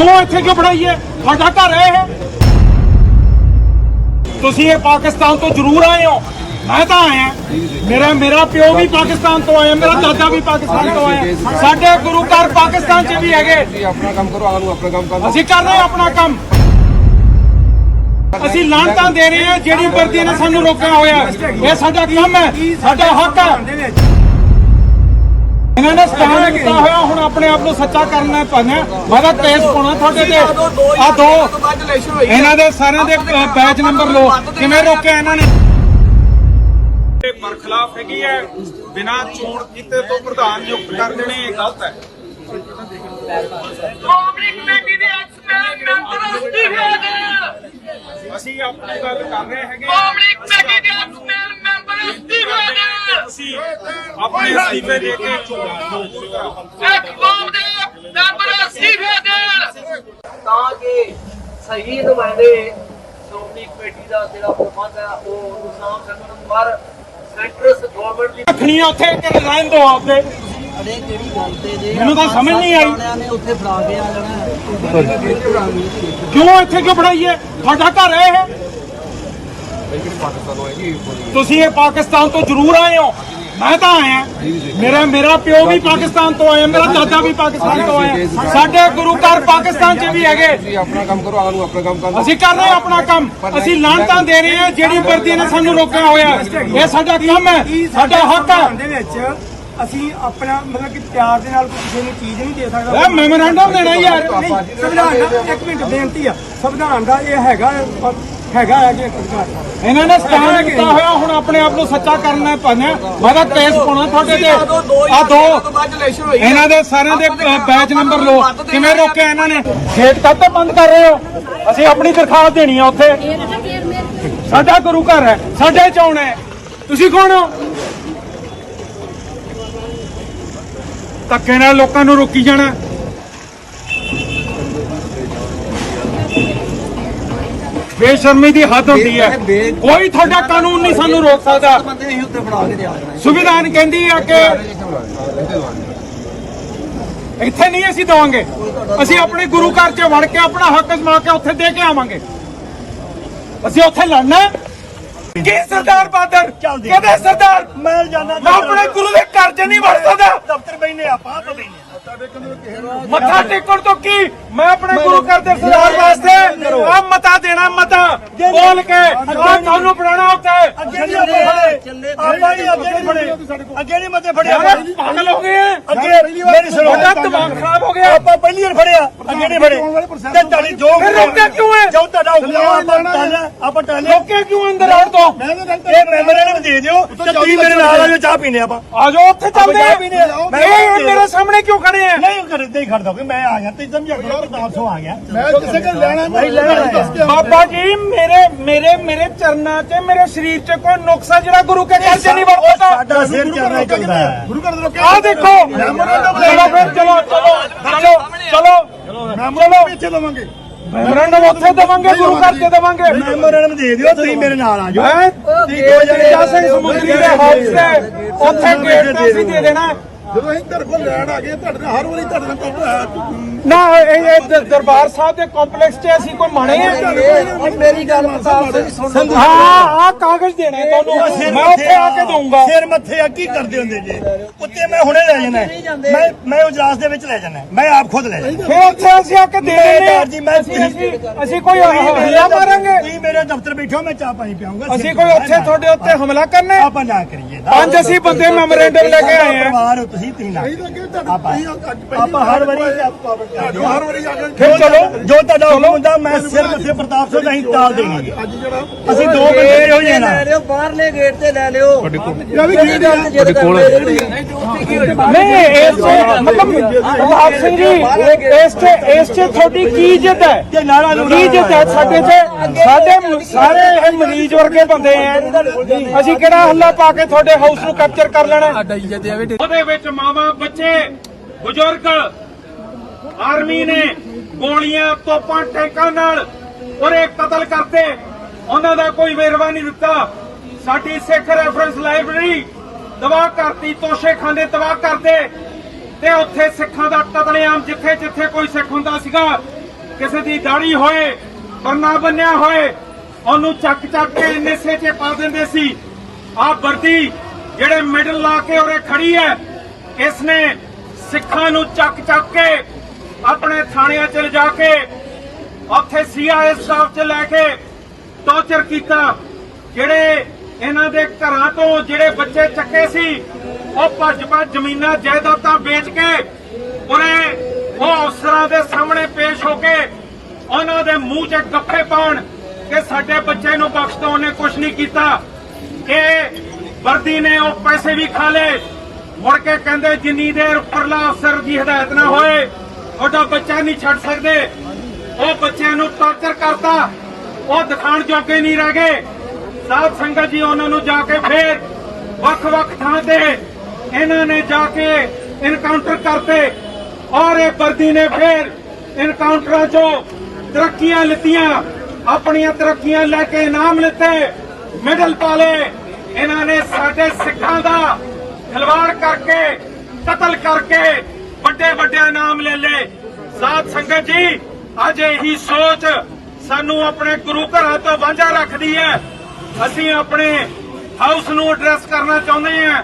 ਕਿਉਂ ਇੱਥੇ ਕਿਉਂ ਬਣਾਈਏ ਸਾਡਾ ਘਰ ਹੈ ਇਹ ਤੁਸੀਂ ਇਹ ਪਾਕਿਸਤਾਨ ਤੋਂ ਜ਼ਰੂਰ ਆਏ ਹੋ ਮੈਂ ਤਾਂ ਆਇਆ ਮੇਰਾ ਮੇਰਾ ਪਿਓ ਵੀ ਪਾਕਿਸਤਾਨ ਤੋਂ ਆਇਆ ਮੇਰਾ ਦਾਦਾ ਵੀ ਪਾਕਿਸਤਾਨ ਤੋਂ ਆਇਆ ਸਾਡੇ ਗੁਰੂ ਘਰ ਪਾਕਿਸਤਾਨ 'ਚ ਵੀ ਹੈਗੇ ਤੁਸੀਂ ਆਪਣਾ ਕੰਮ ਕਰੋ ਆਨੂੰ ਆਪਣਾ ਕੰਮ ਕਰੋ ਅਸੀਂ ਕਰ ਰਹੇ ਹਾਂ ਆਪਣਾ ਕੰਮ ਅਸੀਂ ਲਾਂਟਾਂ ਦੇ ਰਹੇ ਹਾਂ ਜਿਹੜੀ ਵਰਦੀ ਨੇ ਸਾਨੂੰ ਰੋਕਿਆ ਹੋਇਆ ਇਹ ਸਾਡਾ ਕੰਮ ਹੈ ਸਾਡਾ ਹੱਕ ਹੈ ਇਹਨਾਂ ਨੇ ਸਟੈਂਡ ਕੀਤਾ ਹੋਇਆ ਹੁਣ ਆਪਣੇ ਆਪ ਨੂੰ ਸੱਚਾ ਕਰਨਾ ਪੈਣਾ ਮੈਂ ਤਾਂ ਕੇਸ ਪਾਉਣਾ ਤੁਹਾਡੇ ਤੇ। ਆ ਦੋ ਇਹਨਾਂ ਦੇ ਸਾਰਿਆਂ ਦੇ ਬੈਚ ਨੰਬਰ ਲੋ ਕਿਵੇਂ ਰੋਕਿਆ ਇਹਨਾਂ ਨੇ? ਇਹ ਬਰਖਲਾਫ ਹੈਗੀ ਹੈ। ਬਿਨਾਂ ਚੋਣ ਕੀਤੇ ਤੋਂ ਪ੍ਰਧਾਨ ਨਿਯੁਕਤ ਕਰ ਦੇਣੇ ਇਹ ਗਲਤ ਹੈ। ਸ਼੍ਰੋਮਣੀ ਕਮੇਟੀ ਦੇ ਐਕਸਪਰਟ ਅਸੀਂ ਆਪਣੀ ਗੱਲ ਕਰ ਰਹੇ ਹੈਗੇ ਹਾਂ। ਸ਼੍ਰੋਮਣੀ ਕਮੇਟੀ ਦੇ ਐਕਸਪਰਟ ਮੈਂਬਰ ਅਸਤੀਫੇ ਦੇ ਤੁਸੀਂ ਆਪਣੇ ਅਸਤੀਫੇ ਦੇ ਕੇ ਚੋਣ ਇੱਕ ਕੌਮ ਦੇ ਮੈਂਬਰ ਅਸਤੀਫੇ ਦੇ ਤਾਂ। ਕਿ ਸਹੀ ਨੁਮਾਇੰਦੇ ਸ਼੍ਰੋਮਣੀ ਕਮੇਟੀ ਦਾ ਜਿਹੜਾ ਪ੍ਰਬੰਧ ਹੈ ਉਹ ਨੂੰ ਸਾਂਭ ਸਕਣ ਪਰ ਸੈਂਟਰਸ ਗਵਰਨਮੈਂਟ ਦੀ ਰੱਖਣੀ ਆ ਉੱਥੇ ਕਿ ਰਿਜ਼ਾਈਨ ਦਿਓ ਆਪਦੇ। ਅਰੇ ਕਿਹੜੀ ਗੱਲ ਤੇ ਜੇ ਮੈਨੂੰ ਤਾਂ ਸਮਝ ਨਹੀਂ ਆਈ। ਸਾਰਿਆਂ ਨੇ ਉੱਥੇ ਫੜਾ ਕੇ ਆ ਜਾਣਾ ਕਿਉਂ ਇੱਥੇ ਕਿਉਂ ਬਣਾਈਏ ਸਾਡਾ ਘਰ ਹੈ ਇਹ। ਪਾਕਿਸਤਾਨ ਤੁਸੀਂ ਇਹ ਪਾਕਿਸਤਾਨ ਤੋਂ ਜ਼ਰੂਰ ਆਏ ਹੋ। ਮੈਂ ਤਾਂ ਆਇਆ। ਮੇਰਾ ਮੇਰਾ ਪਿਓ ਵੀ ਪਾਕਿਸਤਾਨ ਤੋਂ ਆਇਆ ਮੇਰਾ ਦਾਦਾ ਵੀ ਪਾਕਿਸਤਾਨ ਤੋਂ ਆਇਆ। ਸਾਡੇ ਗੁਰੂ ਘਰ ਪਾਕਿਸਤਾਨ 'ਚ ਵੀ ਹੈਗੇ। ਤੁਸੀਂ ਆਪਣਾ ਕੰਮ ਕਰੋ ਆਨੂੰ ਆਪਣਾ ਕੰਮ ਕਰੋ ਅਸੀਂ ਕਰ ਰਹੇ ਆਪਣਾ ਕੰਮ। ਅਸੀਂ ਲਾਂਟਾਂ ਦੇ ਰਹੇ ਹਾਂ ਜਿਹੜੀ ਵਰਦੀ ਨੇ ਸਾਨੂੰ ਰੋਕਿਆ ਹੋਇਆ। ਇਹ ਸਾਡਾ ਕੰਮ ਹੈ ਸਾਡਾ ਹੱਕ ਹੈ। ਦੇ ਵਿੱਚ ਅਸੀਂ ਆਪਣਾ ਮਤਲਬ ਕਿ ਪਿਆਰ ਦੇ ਨਾਲ ਕੋਈ ਕਿਸੇ ਨੂੰ ਚੀਜ਼ ਨਹੀਂ ਦੇ ਸਕਦਾ। ਇਹ ਮੈਮੋਰੈਂਡਮ ਦੇਣਾ ਯਾਰ ਸੰਵਿਧਾਨ ਦਾ ਇੱਕ ਮਿੰਟ ਬੇਨਤੀ ਆ। ਸੰਵਿਧਾਨ ਦਾ ਇਹ ਹੈਗਾ ਹੈਗਾ ਹੈ ਕਿ ਅਧਿਕਾਰ ਇਹਨਾਂ ਨੇ ਸਟੈਂਡ ਕੀਤਾ ਹੋਇਆ ਹੁਣ ਆਪਣੇ ਆਪ ਨੂੰ ਸੱਚਾ ਕਰਨਾ ਪੈਣਾ ਮੈਂ ਤਾਂ ਕੇਸ ਪਾਉਣਾ ਤੁਹਾਡੇ ਤੇ। ਆ ਦੋ ਇਹਨਾਂ ਦੇ ਸਾਰਿਆਂ ਦੇ ਬੈਚ ਨੰਬਰ ਲੋ ਕਿਵੇਂ ਰੋਕਿਆ ਇਹਨਾਂ ਨੇ? ਖੇਤ ਕਾਹਤੇ ਬੰਦ ਕਰ ਰਹੇ ਹੋ? ਅਸੀਂ ਆਪਣੀ ਦਰਖਾਸਤ ਦੇਣੀ ਆ ਉੱਥੇ। ਸਾਡਾ ਗੁਰੂ ਘਰ ਹੈ ਸਾਡੇ ਚੋਣ ਹੈ। ਤੁਸੀਂ ਕੌਣ ਹੋ? ਧੱਕੇ ਨਾਲ ਲੋਕਾਂ ਨੂੰ ਰੋਕੀ ਜਾਣਾ। ਬੇਸ਼ਰਮੀ ਦੀ ਹੱਦ ਹੁੰਦੀ ਹੈ। ਕੋਈ ਤੁਹਾਡਾ ਕਾਨੂੰਨ ਨਹੀਂ ਸਾਨੂੰ ਰੋਕ ਸਕਦਾ। ਬੰਦੇ ਕੇ ਤੇ ਆ ਜਾਣਾ ਸੰਵਿਧਾਨ ਕਹਿੰਦੀ ਹੈ ਕਿ ਇੱਥੇ ਨਹੀਂ ਅਸੀਂ ਦਵਾਂਗੇ। ਅਸੀਂ ਆਪਣੇ ਗੁਰੂ ਘਰ 'ਚ ਵੜ ਕੇ ਆਪਣਾ ਹੱਕ ਜਮਾ ਕੇ ਉੱਥੇ ਦੇ ਕੇ ਆਵਾਂਗੇ। ਅਸੀਂ ਉੱਥੇ ਲੜਨਾ ਹੈ? ਕੀ ਸਰਦਾਰ ਬਾਦਰ ਕਹਿੰਦੇ ਸਰਦਾਰ ਮੈਂ ਜਾਣਾ ਮੈਂ ਆਪਣੇ ਗੁਰੂ ਦੇ ਘਰ 'ਚ ਨਹੀਂ ਵੜ ਸਕਦਾ। ਦਫ਼ਤਰ ਬੈਨੇ ਆਪਾਂ ਆਪਾਂ ਬੈਨੇ ਮੱਥਾ ਟੇਕਣ ਤੋਂ ਕੀ? ਮੈਂ ਆਪਣੇ ਗੁਰੂ ਘਰ ਦੇ ਸਰਦਾਰ ਵਾਸਤੇ ਆ ਮਤਾ ਦੇਣਾ ਮਤਾ। ਬੋਲ ਕੇ ਆ ਤੁਹਾਨੂੰ ਬਣਾਉਣਾ ਉੱਤੇ ਅੱਗੇ ਨਹੀਂ ਫੜੇ। ਆਪਾਂ ਨਹੀਂ। ਅੱਗੇ ਨਹੀਂ ਫੜੇ। ਅੱਗੇ ਨਹੀਂ ਮਤੇ ਫੜਿਆ। ਯਾਰ ਪਾਗਲ ਹੋ ਗਏ। ਅੱਗੇ ਮੇਰੀ ਸੁਣੋ। ਤੁਹਾਡਾ ਦਿਮਾਗ ਖਰਾਬ ਹੋ ਗਿਆ। ਆਪਾਂ ਪਹਿਲੀ ਵਾਰ ਫੜਿਆ। ਅੱਗੇ ਨਹੀਂ ਫੜੇ। ਤੇ ਤੁਹਾਡੀ ਜੋ ਰੋਕਿਆ ਕਿਉਂ ਹੈ? ਜੋ ਤੁਹਾਡਾ ਹੁਕਮ ਆਪਾਂ ਟਾਲਿਆ ਆਪਾਂ ਟਾਲਿਆ। ਲੋਕੇ ਕਿਉਂ ਅੰਦਰ ਆਉਣ ਤੋਂ? ਇਹ ਮੈਂਬਰਾਂ ਨੂੰ ਦੇ ਦਿਓ। ਤੇ ਤੁਸੀਂ ਮੇਰੇ ਨਾਲ ਆ ਜਾਓ ਚਾਹ ਪੀਣੇ ਆਪਾਂ। ਆ ਜਾਓ ਉੱਥੇ ਚੱਲਦੇ ਆ। ਮੈਂ ਇਹ ਮੇਰੇ ਸਾਹਮਣੇ ਕਿਉਂ ਖੜੇ ਆ? ਨਹੀਂ ਇੱਦਾਂ ਹੀ ਖੜ ਦੋਗੇ ਮੈਂ ਆ ਗਿਆ ਤੇ ਕਰੋ ਪ੍ਰਤਾਪ ਸਿੰਘ ਆ ਗਿਆ। ਮੈਂ ਕਿਸੇ ਕੋਲ ਲੈਣਾ ਨਹੀਂ। ਲੈਣਾ ਬਾਬਾ ਜੀ ਮੇਰੇ ਮੇਰੇ ਮੇਰੇ ਚਰਨਾਂ 'ਚ ਮੇਰੇ ਸਰੀਰ 'ਚ ਕੋਈ ਨੁਕਸਾ ਜਿਹੜਾ ਗੁਰੂ ਕੇ ਘਰ 'ਚ ਨਹੀਂ ਵਰਤਦਾ। ਸਾਡਾ ਸਿਰ ਚੱਲਣਾ ਚੱਲਦਾ ਹੈ। ਗੁਰੂ ਘਰ ਦੇ ਆ ਦੇਖੋ। ਚਲੋ ਫਿਰ ਚਲੋ ਚਲੋ ਚਲੋ ਚਲੋ। ਪਿੱਛੇ ਲਵਾਂਗੇ ਮੈਮੋਰੰਡਮ ਉੱਥੇ ਦੇਵਾਂਗੇ ਗੁਰੂ ਘਰ 'ਚ ਦੇਵਾਂਗੇ। ਮੈਮੋਰੰਡਮ ਦੇ ਦਿਓ ਤੁਸੀਂ ਮੇਰੇ ਨਾਲ ਆ ਜਾਓ। ਮੈਂ ਤੇਜਾ ਸਿੰਘ ਸਮੁੰਦਰੀ ਦੇ ਹਾਊਸ ਤੇ ਉੱਥੇ ਗੇਟ ਤੇ ਅਸੀਂ ਦੇ ਦੇਣਾ ਜਦੋਂ ਅਸੀਂ ਤੁਹਾਡੇ ਕੋਲ ਲੈਣ ਆ ਗਏ ਤੁਹਾਡੇ ਨਾਲ ਹਰ ਵਾਰੀ ਤੁਹਾਡੇ ਨਾਲ ਕੰਮ ਨਾ ਇਹ ਇਹ ਦ- ਦਰਬਾਰ ਸਾਹਿਬ ਦੇ ਕੰਪਲੈਕਸ 'ਚ ਅਸੀਂ ਕੋਈ ਮਾਣੇ ਆ ਮੇਰੀ ਗੱਲ ਪ੍ਰਤਾਪ ਸਿੰਘ ਸੁਣ ਹਾਂ ਆ ਕਾਗਜ਼ ਦੇਣਾ ਹੈ ਤੁਹਾਨੂੰ। ਮੈਂ ਉੱਥੇ ਆ ਕੇ ਦਊਂਗਾ। ਸਿਰ ਮੱਥੇ ਆ ਕੀ ਕਰਦੇ ਹੁੰਦੇ ਜੀ? ਉੱਤੇ ਮੈਂ ਹੁਣੇ ਲੈ ਜਾਣਾ। ਹੈ। ਮੈਂ ਮੈਂ ਉਹ ਇਜਲਾਸ ਦੇ ਵਿੱਚ ਲੈ ਜਾਣਾ। ਹੈ। ਮੈਂ ਆਪ ਖੁਦ ਲੈ ਜਾਣਾ। ਫਿਰ ਉੱਥੇ ਅਸੀਂ ਆ ਕੇ ਦੇ ਮੈਂ ਦੇਣੇ ਆ। ਜੀ ਮੈਂ ਅਸੀਂ ਅਸੀਂ ਕੋਈ ਹਮਲਾ ਮਾਰਾਂਗੇ। ਤੁਸੀਂ ਮੇਰੇ ਦਫ਼ਤਰ ਬੈਠੋ ਮੈਂ ਚਾਹ ਪਾਣੀ ਪਿਆਉਂਗਾ ਅਸੀਂ ਕੋਈ ਉੱਥੇ ਤੁਹਾਡੇ ਉੱਤੇ ਹਮਲਾ ਕਰਨਾ ਹੈ? ਆਪਾਂ ਨਾ ਕਰੀਏ। ਪੰਜ ਅਸੀਂ ਬੰਦੇ ਮੈਮੋਰੈਂਡਮ ਲੈ ਕੇ ਆਏ ਆ। ਪਰਿਵਾਰ ਹੋ ਤੁਸੀਂ। ਤੁਸੀਂ ਨਾ ਆਪਾਂ ਆਪਾਂ ਹਰ ਵਾਰੀ ਹਰ ਵਾਰੀ ਫਿਰ ਚਲੋ ਜੋ ਤੁਹਾਡਾ ਹੁਕਮ ਹੁੰਦਾ ਮੈਂ ਸਿਰ ਮੱਥੇ ਪ੍ਰਤਾਪ ਸਿੰਘ ਨਹੀਂ ਟਾਲ ਦੇਣੀ ਅਸੀਂ ਦੋ ਬੰਦੇ ਹੋ ਜਾਣਾ ਲੈ ਲਿਓ ਬਾਹਰਲੇ ਗੇਟ ਤੇ ਲੈ ਲਿਓ। ਤੁਹਾਡੇ ਕੋਲ ਨਹੀਂ ਇਸ 'ਚ ਮਤਲਬ ਪ੍ਰਤਾਪ ਸਿੰਘ ਜੀ ਇਸ 'ਚ ਇਸ 'ਚ ਤੁਹਾਡੀ ਕੀ ਇੱਜ਼ਤ ਹੈ? ਤੇ ਨਾਰਾ ਨੂੰ ਕੀ ਇੱਜ਼ਤ ਹੈ ਸਾਡੇ 'ਚ ਸਾਡੇ ਸਾਰੇ ਇਹ ਮਰੀਜ਼ ਵਰਗੇ ਬੰਦੇ ਆ। ਅਸੀਂ ਕਿਹੜਾ ਹੱਲਾ ਪਾ ਕੇ ਤੁਹਾਡੇ ਹਾਊਸ ਨੂੰ ਕੈਪਚਰ ਕਰ ਲੈਣਾ? ਉਹਦੇ ਵਿੱਚ ਮਾਵਾ, ਬੱਚੇ, ਬਜ਼ੁਰਗ, ਆਰਮੀ ਨੇ ਗੋਲੀਆਂ, ਤੋਪਾਂ, ਟੈਂਕਾਂ ਨਾਲ ਉਹਰੇ ਕਤਲ ਕਰਤੇ। ਉਹਨਾਂ ਦਾ ਕੋਈ ਵੇਰਵਾ ਨਹੀਂ ਦਿੱਤਾ। ਸਾਡੀ ਸਿੱਖ ਰੈਫਰੈਂਸ ਲਾਇਬ੍ਰੇਰੀ ਤਬਾਹ ਕਰਤੀ, ਤੋਸ਼ੇਖਾਨੇ ਤਬਾਹ ਕਰਦੇ ਤੇ ਉੱਥੇ ਸਿੱਖਾਂ ਦਾ ਕਤਲੇਆਮ ਜਿੱਥੇ ਜਿੱਥੇ ਕੋਈ ਸਿੱਖ ਹੁੰਦਾ ਸੀਗਾ, ਕਿਸੇ ਦੀ ਦਾੜੀ ਹੋਏ ਪਰਨਾ ਬੰਨਿਆ ਹੋਏ, ਉਹਨੂੰ ਚੱਕ ਚੱਕ ਕੇ ਨਿਸੇ 'ਚ ਪਾ ਦਿੰਦੇ ਸੀ। ਆਹ ਵਰਦੀ ਜਿਹੜੇ ਮਿਡਲ ਲਾ ਕੇ ਉਰੇ ਖੜੀ ਹੈ ਇਸ ਨੇ ਸਿੱਖਾਂ ਨੂੰ ਚੱਕ ਚੱਕ ਕੇ ਆਪਣੇ ਥਾਣਿਆਂ 'ਚ ਲਿਜਾ ਕੇ, ਉੱਥੇ ਸੀਆਈਏ ਸਟਾਫ 'ਚ ਲੈ ਕੇ ਟੌਰਚਰ ਕੀਤਾ। ਜਿਹੜੇ ਇਹਨਾਂ ਦੇ ਘਰਾਂ ਤੋਂ ਜਿਹੜੇ ਬੱਚੇ ਚੱਕੇ ਸੀ, ਉਹ ਭੱਜ ਭੱਜ ਜ਼ਮੀਨਾਂ ਜਾਇਦਾਦਾਂ ਵੇਚ ਕੇ ਉਰੇ ਉਹ ਅਫਸਰਾਂ ਦੇ ਸਾਹਮਣੇ ਪੇਸ਼ ਹੋ ਕੇ ਉਹਨਾਂ ਦੇ ਮੂੰਹ 'ਚ ਗੱਫੇ ਪਾਉਣ ਕਿ ਸਾਡੇ ਬੱਚੇ ਨੂੰ ਬਖਸ਼ ਦੋ ਉਹਨੇ ਕੁਝ ਨਹੀਂ ਕੀਤਾ। ਕਿ ਵਰਦੀ ਨੇ ਉਹ ਪੈਸੇ ਵੀ ਖਾ ਲਏ। ਮੁੜ ਕੇ ਕਹਿੰਦੇ ਜਿੰਨੀ ਦੇਰ ਉੱਪਰਲਾ ਅਫਸਰ ਦੀ ਹਦਾਇਤ ਨਾ ਹੋਏ ਤੁਹਾਡਾ ਬੱਚਾ ਨਹੀਂ ਛੱਡ ਸਕਦੇ। ਉਹ ਬੱਚਿਆਂ ਨੂੰ ਟਾਰਚਰ ਕਰਤਾ। ਉਹ ਦਿਖਾਣ ਜੋਗੇ ਨਹੀਂ ਰਹਿ ਗਏ। ਸਾਧ ਸੰਗਤ ਜੀ, ਉਹਨਾਂ ਨੂੰ ਜਾ ਕੇ ਫੇਰ ਵੱਖ-ਵੱਖ ਥਾਂ ਤੇ ਇਹਨਾਂ ਨੇ ਜਾ ਕੇ ਇਨਕਾਊਂਟਰ ਕਰਤੇ। ਔਰ ਇਹ ਵਰਦੀ ਨੇ ਫੇਰ ਇਨਕਾਊਂਟਰਾਂ 'ਚੋਂ ਤਰੱਕੀਆਂ ਲਿੱਤੀਆਂ। ਆਪਣੀਆਂ ਤਰੱਕੀਆਂ ਲੈ ਕੇ ਇਨਾਮ ਲਿੱਤੇ। ਮੈਡਲ ਪਾਲੇ ਇਹਨਾਂ ਨੇ ਸਾਡੇ ਸਿੱਖਾਂ ਦਾ ਖਿਲਵਾੜ ਕਰਕੇ, ਕਤਲ ਕਰਕੇ ਵੱਡੇ ਵੱਡੇ ਇਨਾਮ ਲੈ ਲਏ। ਸਾਧ ਸੰਗਤ ਜੀ, ਅੱਜ ਇਹੀ ਸੋਚ ਸਾਨੂੰ ਆਪਣੇ ਗੁਰੂ ਘਰਾਂ ਤੋਂ ਵਾਂਝਾ ਰੱਖਦੀ ਹੈ। ਅਸੀਂ ਆਪਣੇ ਹਾਊਸ ਨੂੰ ਐਡਰੈਸ ਕਰਨਾ ਚਾਹੁੰਦੇ ਹਾਂ।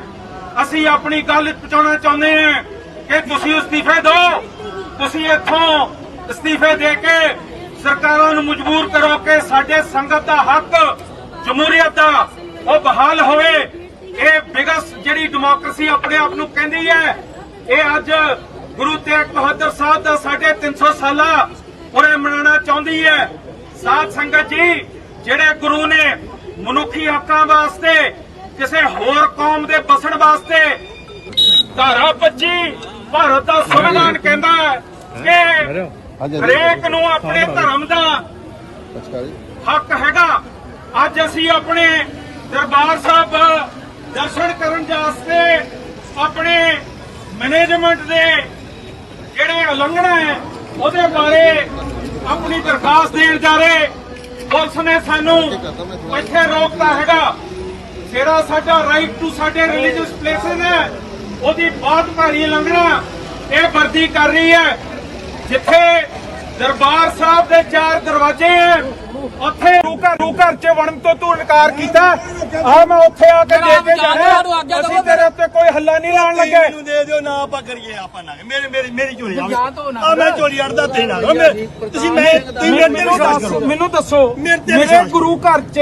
ਅਸੀਂ ਆਪਣੀ ਗੱਲ ਪਹੁੰਚਾਉਣਾ ਚਾਹੁੰਦੇ ਹਾਂ ਕਿ ਤੁਸੀਂ ਅਸਤੀਫੇ ਦਿਓ। ਤੁਸੀਂ ਇੱਥੋਂ ਅਸਤੀਫੇ ਦੇ ਕੇ ਸਰਕਾਰਾਂ ਨੂੰ ਮਜਬੂਰ ਕਰੋ ਕਿ ਸਾਡੇ ਸੰਗਤ ਦਾ ਹੱਕ, ਜਮਹੂਰੀਅਤ ਦਾ ਉਹ ਬਹਾਲ ਹੋਵੇ। ਇਹ ਬਿਗਸ ਜਿਹੜੀ ਡੈਮੋਕ੍ਰੇਸੀ ਆਪਣੇ ਆਪ ਨੂੰ ਕਹਿੰਦੀ ਹੈ ਇਹ ਅੱਜ ਗੁਰੂ ਤੇਗ ਬਹਾਦਰ ਸਾਹਿਬ ਦਾ ਸਾਡੇ 300 ਸਾਲਾ ਉਰੇ ਮਨਾਉਣਾ ਚਾਹੁੰਦੀ ਹੈ। ਸਾਧ ਸੰਗਤ ਜੀ ਜਿਹੜੇ ਗੁਰੂ ਨੇ ਮਨੁੱਖੀ ਹੱਕਾਂ ਵਾਸਤੇ ਕਿਸੇ ਹੋਰ ਕੌਮ ਦੇ ਬਸਣ ਵਾਸਤੇ ਧਾਰਾ 25 ਭਾਰਤ ਦਾ ਸੰਵਿਧਾਨ ਕਹਿੰਦਾ ਹੈ ਕਿ ਹਰੇਕ ਨੂੰ ਆਪਣੇ ਧਰਮ ਦਾ ਹੱਕ ਹੈਗਾ। ਅੱਜ ਅਸੀਂ ਆਪਣੇ ਦਰਬਾਰ ਸਾਹਿਬ ਦਰਸ਼ਨ ਕਰਨ ਵਾਸਤੇ ਆਪਣੇ ਮੈਨੇਜਮੈਂਟ ਦੇ ਜਿਹੜੇ ਉਲੰਘਣਾ ਹੈ, ਉਹਦੇ ਬਾਰੇ ਆਪਣੀ ਦਰਖਾਸਤ ਦੇਣ ਜਾ ਰਹੇ। ਪੁਲਿਸ ਨੇ ਸਾਨੂੰ ਇੱਥੇ ਰੋਕਤਾ ਹੈਗਾ। ਜਿਹੜਾ ਸਾਡਾ ਰਾਈਟ ਟੂ ਸਾਡੇ ਰਿਲੀਜੀਅਸ ਪਲੇਸਸ ਹੈ। ਉਹਦੀ ਬਹੁਤ ਭਾਰੀ ਉਲੰਘਣਾ, ਇਹ ਵਰਦੀ ਕਰ ਰਹੀ ਹੈ। ਜਿੱਥੇ ਦਰਬਾਰ ਸਾਹਿਬ ਦੇ ਚਾਰ ਦਰਵਾਜ਼ੇ ਹੈ ਉੱਥੇ ਰੂਕਾ ਰੂਕਾ ਚ ਵੜਨ ਤੋਂ ਤੂੰ ਇਨਕਾਰ ਕੀਤਾ। ਆ ਮੈਂ ਉੱਥੇ ਆ ਕੇ ਦੇ ਕੇ ਜਾਣਾ ਅਸੀਂ ਤੇਰੇ ਉੱਤੇ ਕੋਈ ਹੱਲਾ ਨਹੀਂ ਲਾਉਣ ਲੱਗੇ। ਮੈਨੂੰ ਦੇ ਦਿਓ ਨਾ ਆਪਾਂ ਕਰੀਏ ਆਪਾਂ ਨਾ ਮੇਰੀ ਮੇਰੀ ਮੇਰੀ ਚੋਰੀ ਆ। ਮੈਂ ਚੋਰੀ ਅੜਦਾ ਤੇ ਨਾ ਤੁਸੀਂ ਮੈਂ ਤੁਸੀਂ ਵਿਸ਼ਵਾਸ ਕਰੋ ਮੈਨੂੰ ਦੱਸੋ ਮੇਰੇ ਗੁਰੂ ਘਰ 'ਚ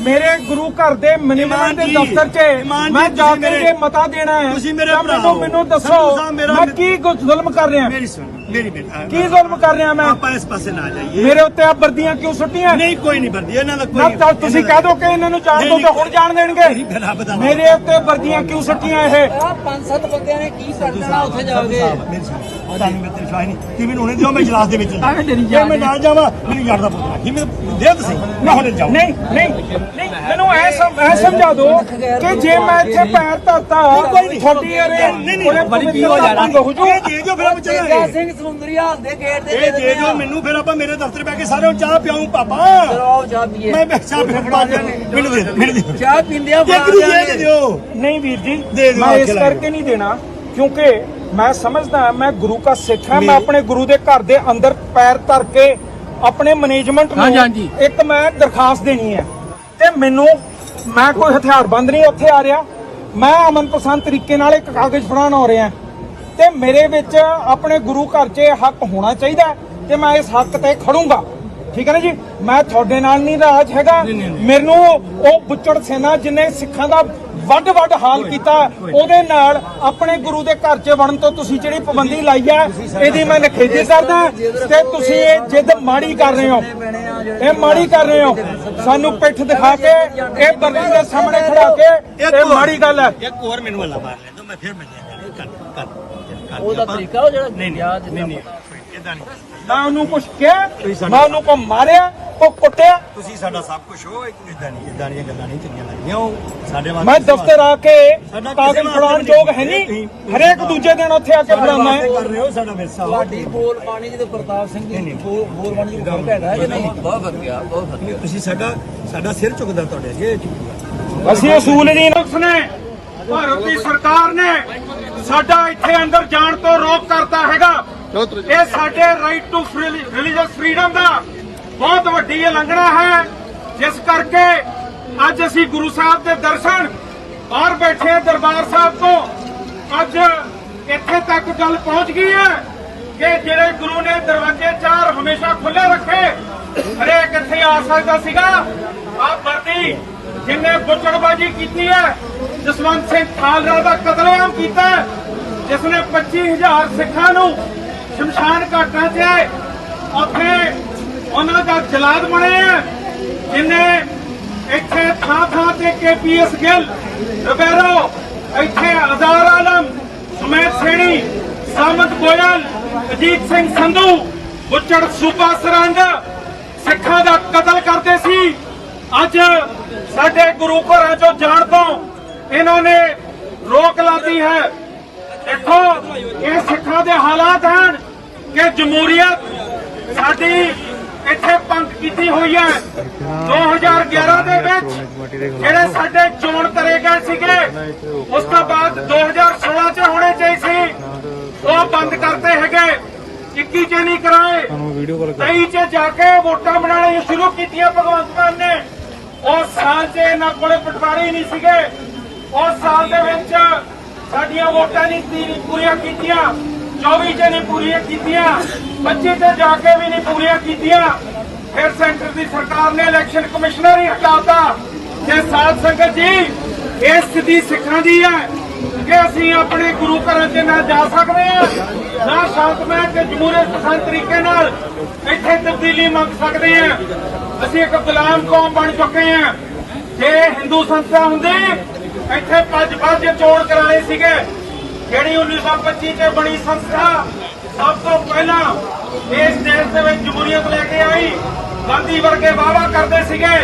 ਮੇਰੇ ਗੁਰੂ ਘਰ ਦੇ ਮਿਨੀਮਮ ਇਮਾਨ ਦੇ ਦਫ਼ਤਰ 'ਚ ਮੈਂ ਜੀ, ਕੇ ਜੇ ਮਤਾ ਦੇਣਾ ਹੈ ਤੁਸੀਂ ਮੇਰੇ ਭਰਾ ਮੈਨੂੰ ਹੋ। ਮੈਨੂੰ ਦੱਸੋ ਮੈਂ ਕੀ ਕੁਝ ਜ਼ੁਲਮ ਕਰ ਰਿਹਾ? ਮੇਰੀ ਸੁਣ ਮੇਰੀ ਬੇਟਾ ਕੀ ਜ਼ੁਲਮ ਕਰ ਰਿਹਾ ਮੈਂ? ਆਪਾਂ ਇਸ ਪਾਸੇ ਨਾ ਜਾਈਏ। ਮੇਰੇ ਉੱਤੇ ਆ ਵਰਦੀਆਂ ਕਿਉਂ ਸੁੱਟੀਆਂ? ਨਹੀਂ ਕੋਈ ਨਹੀਂ ਵਰਦੀ ਇਹਨਾਂ ਦਾ ਨਾ ਕੋਈ ਤਾਂ ਤੁਸੀਂ ਕਹਿ ਦੋ ਕਿ ਇਹਨਾਂ ਨੂੰ ਜਾਣ ਦੋ ਤੇ ਹੁਣ ਜਾਣ ਦੇਣਗੇ। ਮੇਰੇ ਉੱਤੇ ਵਰਦੀਆਂ ਕਿਉਂ ਸੁੱਟੀਆਂ ਇਹ? ਆ ਪੰਜ ਸੱਤ ਬੰਦਿਆਂ ਨੇ ਕੀ ਕਰਨਾ ਉੱਥੇ ਜਾ ਮੇਰੀ ਸੁਣ ਤੁਹਾਨੂੰ ਮੈਂ ਤੇ ਵਿਸ਼ਵਾਸ ਨਹੀਂ। ਕਿ ਮੈਨੂੰ ਹੁਣੇ ਦਿਓ ਮੈਂ ਇਜਲਾਸ ਦੇ ਵਿੱਚ। ਜੇ ਮੈਂ ਨਾ ਜਾਵਾਂ ਮੈਨੂੰ ਯਾਰ ਦਾ ਪੁੱਤ ਰੱਖੀ ਮੈਨੂੰ ਦੇ ਤੁਸੀਂ। ਮੈਂ ਹੁਣੇ ਜਾਊਂ। ਨਹੀਂ ਨਹੀਂ ਨਹੀਂ ਮੈਨੂੰ ਐ ਸਮ ਐ ਸਮਝਾ ਦਿਓ ਕਿ ਜੇ ਮੈਂ ਇੱਥੇ ਪੈਰ ਧਰਤਾ ਤੁਹਾਡੀ ਅਰੇ ਨਹੀਂ, ਨਹੀਂ, ਉਹਨੇ ਬੜੀ ਕੀ ਹੋ ਜਾਣਾ ਹੋ ਜੂ ਇਹ ਦੇ ਦਿਓ ਫਿਰ ਆਪਾਂ ਤੇਜਾ ਚੱਲਾਂਗੇ ਸਿੰਘ ਸਮੁੰਦਰੀਆ ਦੇ ਗੇਟ ਤੇ ਇਹ ਦੇ ਦਿਓ ਮੈਨੂੰ ਫਿਰ ਆਪਾਂ ਮੇਰੇ ਦਫ਼ਤਰ ਬੈ ਕੇ ਸਾਰਿਆਂ ਨੂੰ ਚਾਹ ਪਿਆਉਂ ਪਾਪਾ। ਚਲੋ ਚਾਹ ਪੀਏ। ਮੈਂ ਮੈਂ ਚਾਹ ਪੀਣ ਪਾ ਦਿਓ ਮੈਨੂੰ ਦੇ ਦਿਓ, ਮੈਨੂੰ ਦੇ ਦਿਓ। ਚਾਹ ਪੀਂਦੇ ਆ ਇੱਕ ਨੂੰ ਦੇ ਕੇ ਦਿਓ। ਨਹੀਂ ਵੀਰ ਜੀ ਮੈਂ ਇਸ ਕਰਕੇ ਨਹੀਂ ਦੇਣਾ ਕਿਉਂਕਿ ਮੈਂ ਸਮਝਦਾ ਮੈਂ ਗੁਰੂ ਦਾ ਸਿੱਖ ਹਾਂ ਮੈਂ ਆਪਣੇ ਗੁਰੂ ਦੇ ਘਰ ਦੇ ਅੰਦਰ ਪੈਰ ਧਰ ਕੇ ਆਪਣੇ ਮੈਨੇਜਮੈਂਟ ਨੂੰ ਇੱਕ ਮੈਂ ਦਰਖਾਸਤ ਦੇਣੀ ਹੈ। ਤੇ ਮੈਨੂੰ ਮੈਂ ਕੋਈ ਹਥਿਆਰਬੰਦ ਨਹੀਂ ਉੱਥੇ ਆ ਰਿਹਾ। ਮੈਂ ਅਮਨ ਪਸੰਦ ਤਰੀਕੇ ਨਾਲ ਇੱਕ ਕਾਗਜ਼ ਫੜਾਉਣ ਆ ਰਿਹਾ। ਤੇ ਮੇਰੇ ਵਿੱਚ ਆਪਣੇ ਗੁਰੂ ਘਰ 'ਚ ਹੱਕ ਹੋਣਾ ਚਾਹੀਦਾ ਤੇ ਮੈਂ ਇਸ ਹੱਕ ਤੇ ਖੜੂੰਗਾ। ਠੀਕ ਹੈ ਨਾ ਜੀ? ਮੈਂ ਤੁਹਾਡੇ ਨਾਲ ਨਹੀਂ ਰਾਜ ਹੈਗਾ। ਮੈਨੂੰ ਉਹ ਬੁੱਚੜ ਸੈਨਾ ਜਿਨੇ ਸਿੱਖਾਂ ਦਾ ਵੱਡ ਵੱਡ ਹਾਲ ਕੀਤਾ ਉਹਦੇ ਨਾਲ ਆਪਣੇ ਗੁਰੂ ਦੇ ਘਰ 'ਚ ਵੜਨ ਤੋਂ ਤੁਸੀਂ ਜਿਹੜੀ ਪਾਬੰਦੀ ਲਾਈ ਹੈ ਇਹਦੀ ਮੈਂ ਨਿਖੇਧੀ ਕਰਦਾ। ਤੇ ਤੁਸੀਂ ਇਹ ਜਿੱਦ ਮਾੜੀ ਕਰ ਰਹੇ ਹੋ। ਇਹ ਮਾੜੀ ਕਰ ਰਹੇ ਹੋ। ਸਾਨੂੰ ਪਿੱਠ ਦਿਖਾ ਕੇ ਇਹ ਬੰਦੇ ਦੇ ਸਾਹਮਣੇ ਖੜਾ ਕੇ ਇਹ ਮਾੜੀ ਗੱਲ ਹੈ। ਇੱਕ ਹੋਰ ਮੈਨੂੰ ਹੱਲਾ ਮਾਰ ਲੈ ਦੋ ਮੈਂ ਫਿਰ ਮੈਂ ਕਰ ਕਰ ਕਰ ਉਹਦਾ ਤਰੀਕਾ ਉਹ ਜਿਹੜਾ ਨਹੀਂ ਨਹੀਂ ਇਦਾਂ ਨਹੀਂ? ਮੈਂ ਉਹਨੂੰ ਕੁਝ ਕਿਹਾ ਉਹਨੂੰ ਕੋ ਮਾਰਿਆ ਕੋ ਕੁੱਟਿਆ। ਤੁਸੀਂ ਸਾਡਾ ਸਭ ਕੁਝ ਹੋ ਇਦਾਂ ਨਹੀਂ ਇਦਾਂ ਦੀਆਂ ਗੱਲਾਂ ਨਹੀਂ ਚੰਗੀਆਂ ਲੱਗਦੀਆਂ। ਉਹ ਸਾਡੇ ਵਾਸਤੇ ਮੈਂ ਦਫ਼ਤਰ ਆ ਕੇ ਕਾਗਜ਼ ਫੜਾਉਣ ਯੋਗ ਹੈ ਨਹੀਂ। ਹਰੇਕ ਦੂਜੇ ਦਿਨ ਉੱਥੇ ਆ ਕੇ ਫੜਾਉਣਾ ਹੈ। ਕਰ ਰਹੇ ਹੋ ਸਾਡਾ ਵਿਰਸਾ। ਤੁਹਾਡੀ ਬੋਲ ਬਾਣੀ ਜਿਹਦੇ ਪ੍ਰਤਾਪ ਸਿੰਘ ਦੀ ਬੋਲ ਬੋਲ ਬਾਣੀ ਦਾ ਫ਼ਰਕ ਹੈਗਾ ਨਹੀਂ ਬਹੁਤ ਵਧੀਆ ਬਹੁਤ ਵਧੀਆ ਤੁਸੀਂ ਸਾਡਾ ਸਾਡਾ ਸਿਰ ਝੁਕਦਾ ਤੁਹਾਡੇ ਅੱਗੇ ਝੁਕੂਗਾ। ਅਸੀਂ ਅਸੂਲ ਜੀ ਨੇ। ਭਾਰਤ ਦੀ ਸਰਕਾਰ ਨੇ ਸਾਡਾ ਇੱਥੇ ਅੰਦਰ ਜਾਣ ਤੋਂ ਰੋਕ ਹੈਗਾ ਇਹ ਸਾਡੇ ਰਾਈਟ ਟੂ ਰਿਲੀਜੀਅਸ ਫਰੀडम ਦਾ ਬਹੁਤ ਵੱਡੀ ਉਲੰਘਣਾ ਹੈ। ਜਿਸ ਕਰਕੇ ਅੱਜ ਅਸੀਂ ਗੁਰੂ ਸਾਹਿਬ ਦੇ ਦਰਸ਼ਨ ਬਾਹਰ ਬੈਠੇ ਦਰਬਾਰ ਸਾਹਿਬ ਤੋਂ ਅੱਜ ਇੱਥੇ ਤੱਕ ਗੱਲ ਪਹੁੰਚ ਗਈ ਹੈ ਕਿ ਜਿਹੜੇ ਗੁਰੂ ਨੇ ਦਰਵਾਜ਼ੇ ਚਾਰ ਹਮੇਸ਼ਾ ਖੁੱਲੇ ਰੱਖੇ ਹਰੇਕ ਇੱਥੇ ਆ ਸਕਦਾ ਸੀਗਾ। ਆ ਵਰਦੀ ਜਿੰਨੇ ਬੁੱਚੜਬਾਜੀ ਕੀਤੀ ਹੈ ਜਸਵੰਤ ਸਿੰਘ ਖਾਲੜਾ ਦਾ ਕਤਲੇਆਮ ਕੀਤਾ ਹੈ, ਜਿਸ ਨੇ 25000 ਸਿੱਖਾਂ ਨੂੰ ਸ਼ਮਸ਼ਾਨ ਘਾਟਾਂ 'ਚ ਉੱਥੇ ਉਹਨਾਂ ਦਾ ਜਲਾਦ ਬਣੇ ਹੈ ਜਿਨੇ ਇੱਥੇ ਥਾਂ ਥਾਂ ਤੇ ਕੇਪੀਐਸ ਗਿੱਲ, ਰਬੇਰੋ, ਇੱਥੇ ਅਜ਼ਾਰ ਆਲਮ, ਸੁਮੇਧ ਸੈਣੀ, ਸਾਮੰਤ ਗੋਇਲ, ਅਜੀਤ ਸਿੰਘ ਸੰਧੂ, ਬੁੱਚੜ ਸੂਬਾ ਸਰੰਗ ਸਿੱਖਾਂ ਦਾ ਕਤਲ ਕਰਦੇ ਸੀ। ਅੱਜ ਸਾਡੇ ਗੁਰੂ ਘਰਾਂ ਚੋਂ ਜਾਣ ਤੋਂ ਇਹਨਾਂ ਨੇ ਰੋਕ ਲਾਤੀ ਹੈ। ਦੇਖੋ, ਇਹ ਸਿੱਖਾਂ ਦੇ ਹਾਲਾਤ ਹਨ। ਕਿ ਜਮਹੂਰੀਅਤ ਸਾਡੀ ਇੱਥੇ ਪੰਗ ਕੀਤੀ ਹੋਈ ਹੈ। 2011 ਦੇ ਵਿੱਚ ਜਿਹੜੇ ਸਾਡੇ ਚੋਣ ਕਰੇ ਗਏ ਸੀਗੇ, ਉਸ ਤੋਂ ਬਾਅਦ 2016 ਚ ਹੋਣੇ ਚਾਹੀਦੇ ਸੀ, ਉਹ ਬੰਦ ਕਰਤੇ ਹੈਗੇ। 21 ਚ ਨਹੀਂ ਕਰਾਏ। 23 ਚ ਜਾ ਕੇ ਵੋਟਾਂ ਬਣਾਉਣੀਆਂ ਸ਼ੁਰੂ ਕੀਤੀਆਂ ਭਗਵੰਤ ਮਾਨ ਨੇ। ਉਸ ਸਾਲ 'ਚ ਇਹਨਾਂ ਕੋਲੇ ਪਟਵਾਰੀ ਨਹੀਂ ਸੀਗੇ। ਉਸ ਸਾਲ ਦੇ ਵਿੱਚ ਸਾਡੀਆਂ ਵੋਟਾਂ ਨਹੀਂ ਸੀ ਪੂਰੀਆਂ ਕੀਤੀਆਂ। 24 ਚ ਨਹੀਂ ਪੂਰੀਆਂ ਕੀਤੀਆਂ 25 ਤੇ ਜਾ ਕੇ ਵੀ ਨਹੀਂ ਪੂਰੀਆਂ ਕੀਤੀਆਂ। ਫਿਰ ਸੈਂਟਰ ਦੀ ਸਰਕਾਰ ਨੇ ਇਲੈਕਸ਼ਨ ਕਮਿਸ਼ਨਰ ਹੀ ਹਟਾਤਾ ਤੇ ਸਾਧ ਸੰਗਤ ਜੀ, ਇਹ ਸਥਿਤੀ ਸਿੱਖਾਂ ਦੀ ਹੈ ਕਿ ਅਸੀਂ ਆਪਣੇ ਗੁਰੂ ਘਰਾਂ 'ਚ ਨਾ ਜਾ ਸਕਦੇ ਹਾਂ, ਨਾ ਸ਼ਾਂਤਮਈ ਤੇ ਜਮਹੂਰੀਅਤ ਪਸੰਦ ਤਰੀਕੇ ਨਾਲ ਇੱਥੇ ਤਬਦੀਲੀ ਮੰਗ ਸਕਦੇ ਹਾਂ। ਅਸੀਂ ਇੱਕ ਗੁਲਾਮ ਕੌਮ ਬਣ ਚੁੱਕੇ ਹਾਂ। ਜੇ ਹਿੰਦੂ ਸੰਸਥਾ ਹੁੰਦੀ, ਇੱਥੇ ਪੰਜ ਭੱਜ ਚੋਣ ਕਰਾਏ ਸੀਗੇ। ਜਿਹੜੀ 1925 ਚ ਬਣੀ ਸੰਸਥਾ, ਸਭ ਤੋਂ ਪਹਿਲਾਂ ਇਸ ਦੇਸ਼ ਦੇ ਵਿੱਚ ਜਮਹੂਰੀਅਤ ਲੈ ਕੇ ਆਈ। ਗਾਂਧੀ ਵਰਗੇ ਵਾਅਵਾ ਕਰਦੇ ਸੀਗੇ।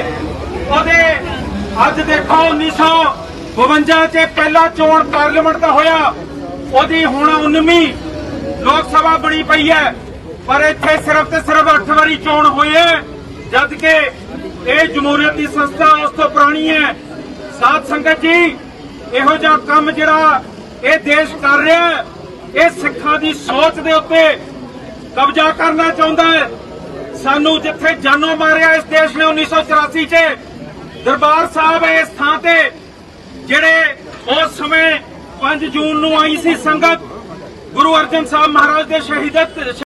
ਉਹਦੇ ਅੱਜ ਦੇਖੋ 1952 ਚ ਪਹਿਲਾ ਚੋਣ ਪਾਰਲੀਮੈਂਟ ਦਾ ਹੋਇਆ। ਉਹਦੀ ਹੁਣ 19ਵੀਂ ਲੋਕ ਸਭਾ ਬਣੀ ਪਈ ਹੈ। ਪਰ ਇੱਥੇ ਸਿਰਫ ਤੇ ਸਿਰਫ 8 ਵਾਰੀ ਚੋਣ ਹੋਈ ਹੈ। ਜਦ ਕਿ ਇਹ ਜਮਹੂਰੀਅਤ ਦੀ ਸੰਸਥਾ ਉਸ ਤੋਂ ਪੁਰਾਣੀ ਹੈ। ਸਾਧ ਸੰਗਤ ਜੀ, ਇਹੋ ਜਿਹਾ ਕੰਮ ਜਿਹੜਾ ਇਹ ਦੇਸ਼ ਕਰ ਰਿਹਾ ਇਹ ਸਿੱਖਾਂ ਦੀ ਸੋਚ ਦੇ ਉੱਤੇ ਕਬਜ਼ਾ ਕਰਨਾ ਚਾਹੁੰਦਾ ਹੈ। ਸਾਨੂੰ ਜਿੱਥੇ ਜਾਨੋਂ ਮਾਰਿਆ ਇਸ ਦੇਸ਼ ਨੇ 1984 'ਚ, ਦਰਬਾਰ ਸਾਹਿਬ ਇਸ ਥਾਂ ਤੇ, ਜਿਹੜੇ ਉਸ ਸਮੇਂ 5 ਜੂਨ ਨੂੰ ਆਈ ਸੀ ਸੰਗਤ, ਗੁਰੂ ਅਰਜਨ ਸਾਹਿਬ ਮਹਾਰਾਜ ਦੇ ਸ਼ਹੀਦਤ